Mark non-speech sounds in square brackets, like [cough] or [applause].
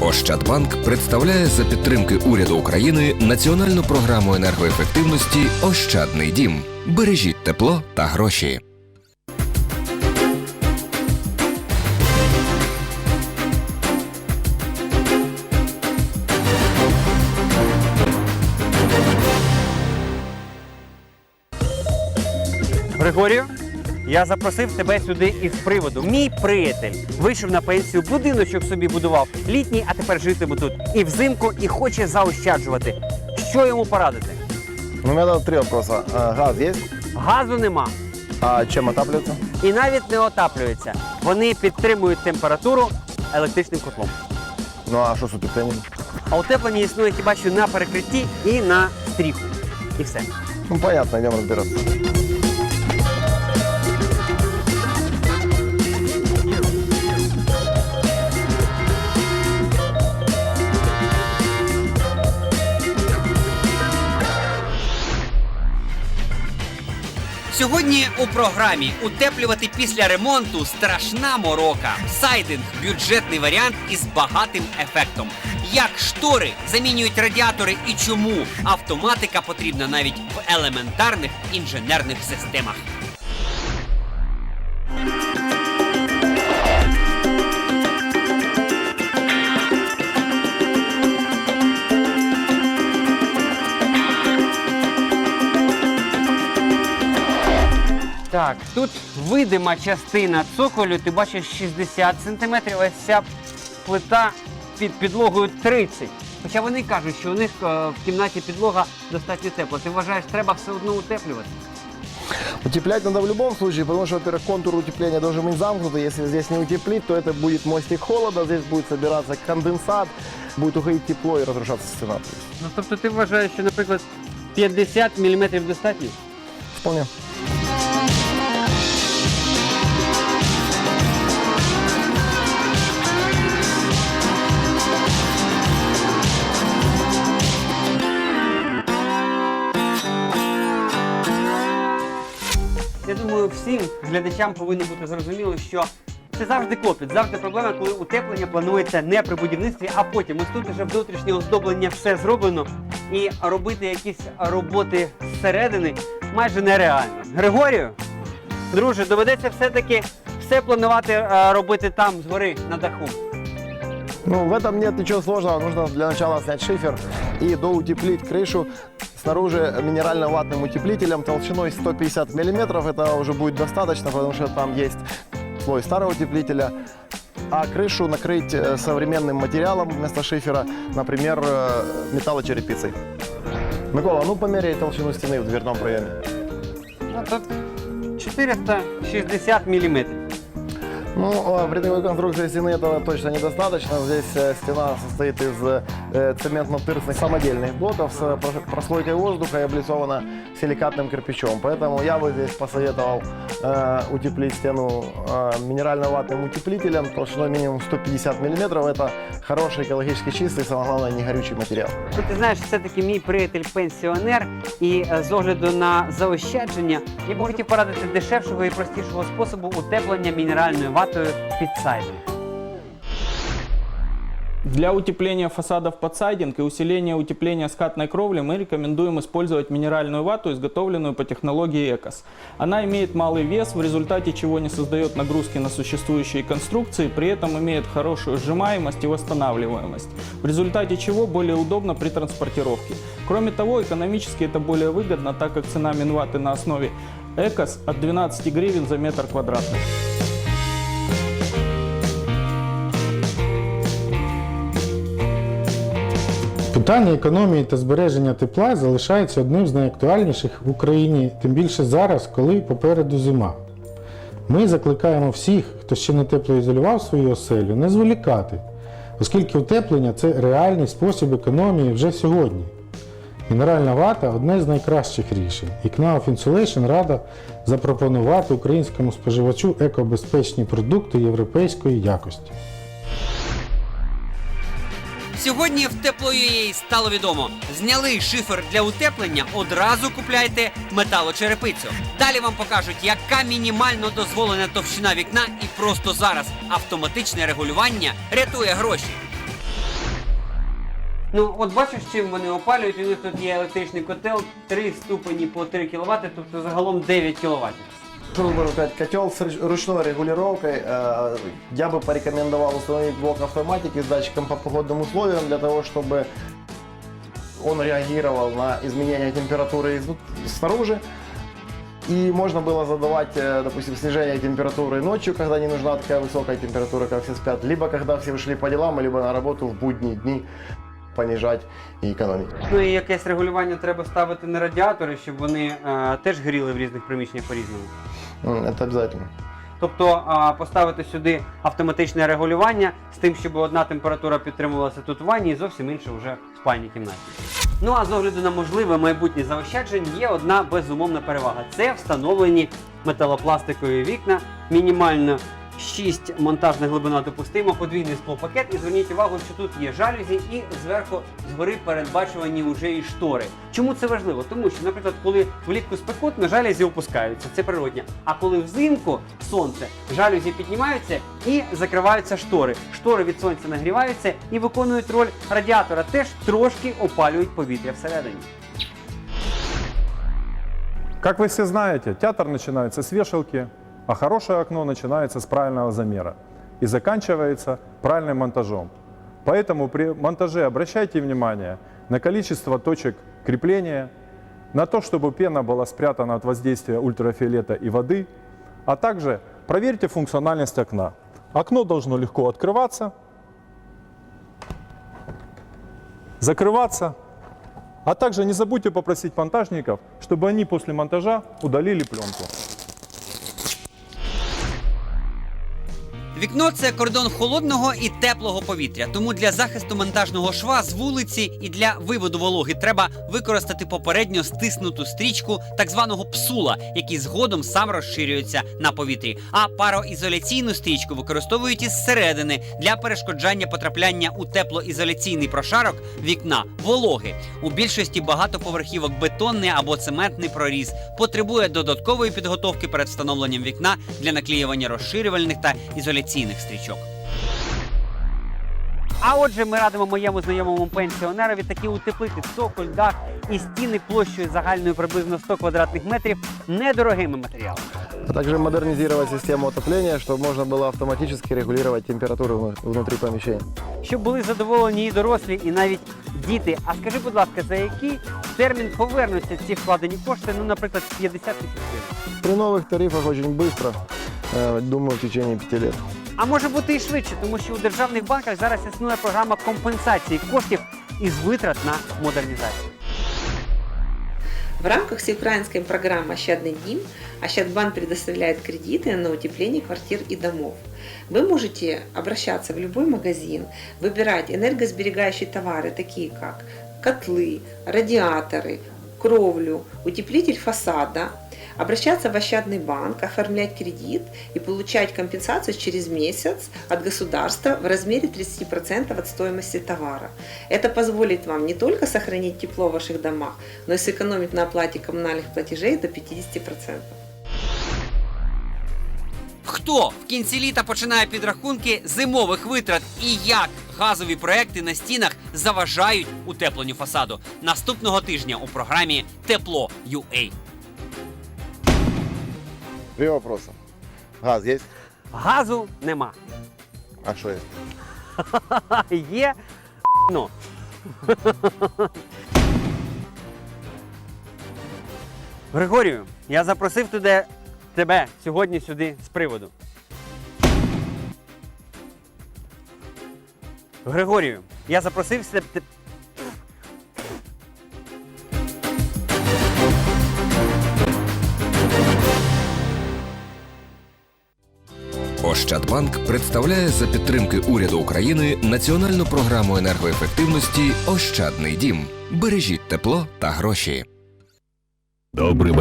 Ощадбанк представляє за підтримки уряду України національну програму енергоефективності Ощадний дім. Бережіть тепло та гроші. Григорію, я запросив тебе сюди із приводу. Мій приятель вийшов на пенсію, будиночок собі будував літній, а тепер житиме тут і взимку, і хоче заощаджувати. Що йому порадити? Ну, у тут три вопроса. А, Газ есть? Газу нема А чем отапливается? і навіть не отаплюється. Вони підтримують температуру електричним котлом. Ну а что с утеплением? А утеплення існує хіба що на перекритті і на стріху. І все. Ну понятно, идем разбираться. У програмі утеплювати після ремонту страшна морока. Сайдинг бюджетний варіант із багатим ефектом. Як штори замінюють радіатори і чому автоматика потрібна навіть в елементарних інженерних системах. Так, тут видима частина цоколю, ти бачиш 60 см, ось ця плита під підлогою 30. Хоча вони кажуть, що у них е, в кімнаті підлога достатньо тепла. Ти вважаєш, треба все одно утеплювати? Утеплять надо в любом случае, потому что, во-первых, контур утепления должен быть замкнутый. Если здесь не утеплить, то это будет мостик холода, здесь будет собираться конденсат, будет уходить тепло и разрушаться стена. То есть, Ну тобто ти вважаєш, що, наприклад, 50 мм достатньо? вполне. Я думаю, всім глядачам повинно бути зрозуміло, що це завжди клопіт, завжди проблема, коли утеплення планується не при будівництві, а потім. Ось тут вже внутрішнє оздоблення все зроблено, і робити якісь роботи зсередини майже нереально. Григорію, друже, доведеться все-таки все планувати е, робити там згори на даху. Ну, в этом нет ничего сложного. Нужно для начала снять шифер и доутеплить крышу снаружи минерально-ватным утеплителем толщиной 150 миллиметров. Это уже будет достаточно, потому что там есть слой старого утеплителя. А крышу накрыть э, современным материалом вместо шифера, например, э, металлочерепицей. Микола, ну померяй толщину стены в дверном проеме. Ну, тут 460 міліметрів. Ну, э, при такой конструкции стены этого точно недостаточно. Здесь э, стена состоит из э, цементно-тырсных самодельных блоков с э, про- прослойкой воздуха и облицована силикатным кирпичом. Поэтому я бы здесь посоветовал э, утеплить стену э, минерально-ватным утеплителем толщиной минимум 150 мм. Это хороший экологически чистый, самое главное, не горючий материал. Ну, ти знаєш, все-таки мій приятель пенсіонер, і е, з огляду на заощадження я б хотів порадити дешевшого і простішого способу утеплення мінеральною ватою під сайдинг. Для утепления фасадов под сайдинг и усиления утепления скатной кровли мы рекомендуем использовать минеральную вату, изготовленную по технологии ЭКОС. Она имеет малый вес, в результате чего не создает нагрузки на существующие конструкции, при этом имеет хорошую сжимаемость и восстанавливаемость, в результате чего более удобно при транспортировке. Кроме того, экономически это более выгодно, так как цена минваты на основе ЭКОС от 12 гривен за метр квадратный. Питання економії та збереження тепла залишається одним з найактуальніших в Україні, тим більше зараз, коли попереду зима. Ми закликаємо всіх, хто ще не теплоізолював свою оселю, не зволікати, оскільки утеплення це реальний спосіб економії вже сьогодні. Мінеральна вата одне з найкращих рішень, і КНАУФ Insulation рада запропонувати українському споживачу екобезпечні продукти європейської якості. Сьогодні в тепло.ua стало відомо. Зняли шифер для утеплення, одразу купляйте металочерепицю. Далі вам покажуть, яка мінімально дозволена товщина вікна, і просто зараз автоматичне регулювання рятує гроші. Ну, от бачиш, чим вони опалюють, у них тут є електричний котел, 3 ступені по 3 кВт, тобто загалом 9 кВт. Что тут можно сказать? Котел с руч- ручной регулировкой. Э, Я бы порекомендовал установить блок автоматики с датчиком по погодным условиям для того, чтобы он реагировал на изменения температуры изну- снаружи. И можно было задавать, э, допустим, снижение температуры ночью, когда не нужна такая высокая температура, как все спят, либо когда все вышли по делам, либо на работу в будние дни понижать и экономить. Ну і якесь регулювання треба ставити на радіатори, щоб вони е, теж гріли в різних приміщеннях по-різному. Это обязательно. Тобто поставити сюди автоматичне регулювання з тим, щоб одна температура підтримувалася тут в ванні і зовсім інша вже в спальній кімнаті. Ну а з огляду на можливе майбутнє заощадження є одна безумовна перевага. Це встановлені металопластикові вікна, мінімально 6 монтажна глибина допустима, подвійний склопакет. І зверніть увагу, що тут є жалюзі і зверху згори передбачувані вже і штори. Чому це важливо? Тому що, наприклад, коли влітку спекотно, жалюзі опускаються, це природня. А коли взимку сонце, жалюзі піднімаються і закриваються штори. Штори від сонця нагріваються і виконують роль радіатора, теж трошки опалюють повітря всередині. Как вы все знаете, театр начинается с вешалки, а хорошее окно начинается с правильного замера и заканчивается правильным монтажом. Поэтому при монтаже обращайте внимание на количество точек крепления, на то, чтобы пена была спрятана от воздействия ультрафиолета и воды, а также проверьте функциональность окна. Окно должно легко открываться, закрываться, а также не забудьте попросить монтажников, чтобы они после монтажа удалили пленку. Вікно це кордон холодного і теплого повітря. Тому для захисту монтажного шва з вулиці і для виводу вологи треба використати попередньо стиснуту стрічку так званого псула, який згодом сам розширюється на повітрі. А пароізоляційну стрічку використовують із середини для перешкоджання потрапляння у теплоізоляційний прошарок вікна вологи. У більшості багатоповерхівок бетонний або цементний проріз потребує додаткової підготовки перед встановленням вікна для наклеювання розширювальних та ізоляційних стрічок. А отже, ми радимо моєму знайомому пенсіонерові таки утеплити цоколь, дах і стіни площею загальною приблизно 100 квадратних метрів недорогими матеріалами. А также модернизировать систему отопления, чтобы можно было автоматически регулировать температуру вну- внутри помещения. Щоб були задоволені і дорослі, і навіть діти. А скажи, будь ласка, за який термін повернуться ці вкладені кошти, ну, наприклад, 50 тисяч гривень? При новых тарифах очень быстро, э, думаю, в течение пяти лет. А може бути і швидше, тому що у державних банках зараз існує програма компенсації коштів із витрат на модернізацію. В рамках всеукраинской программы «Ощадный ДИМ» Ощадбанк предоставляет кредиты на утепление квартир и домов. Вы можете обращаться в любой магазин, выбирать энергосберегающие товары, такие как котлы, радиаторы, кровлю, утеплитель фасада, обращаться в Ощадный банк, оформлять кредит и получать компенсацию через месяц от государства в размере 30% от стоимости товара. Это позволит вам не только сохранить тепло в ваших домах, но и сэкономить на оплате коммунальных платежей до 50%. Хто в кінці літа починає підрахунки зимових витрат і як газові проекти на стінах заважають утепленню фасаду наступного тижня у програмі Тепло UA. Три вопроса. Газ есть? Газу нема. А что есть? А є [laughs] ну. [laughs] Григорію, я запросив туди, тебе сьогодні сюди з приводу. Григорію, я запросив себе. Ощадбанк представляє за підтримки уряду України національну програму енергоефективності Ощадний дім. Бережіть тепло та гроші. Добрий